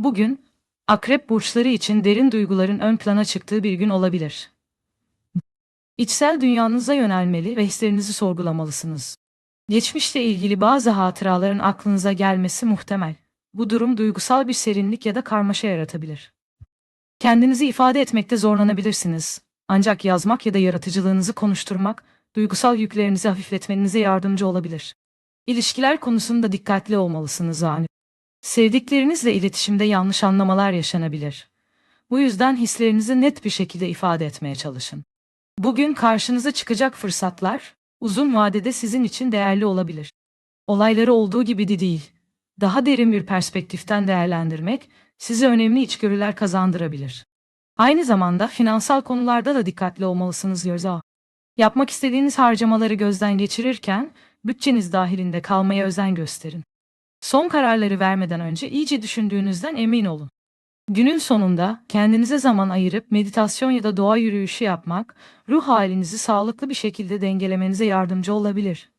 Bugün, akrep burçları için derin duyguların ön plana çıktığı bir gün olabilir. İçsel dünyanıza yönelmeli ve hislerinizi sorgulamalısınız. Geçmişle ilgili bazı hatıraların aklınıza gelmesi muhtemel. Bu durum duygusal bir serinlik ya da karmaşa yaratabilir. Kendinizi ifade etmekte zorlanabilirsiniz. Ancak yazmak ya da yaratıcılığınızı konuşturmak, duygusal yüklerinizi hafifletmenize yardımcı olabilir. İlişkiler konusunda dikkatli olmalısınız yani. Sevdiklerinizle iletişimde yanlış anlamalar yaşanabilir. Bu yüzden hislerinizi net bir şekilde ifade etmeye çalışın. Bugün karşınıza çıkacak fırsatlar, uzun vadede sizin için değerli olabilir. Olayları olduğu gibi de değil. Daha derin bir perspektiften değerlendirmek, size önemli içgörüler kazandırabilir. Aynı zamanda finansal konularda da dikkatli olmalısınız Yörza. Yapmak istediğiniz harcamaları gözden geçirirken, bütçeniz dahilinde kalmaya özen gösterin. Son kararları vermeden önce iyice düşündüğünüzden emin olun. Günün sonunda kendinize zaman ayırıp meditasyon ya da doğa yürüyüşü yapmak, ruh halinizi sağlıklı bir şekilde dengelemenize yardımcı olabilir.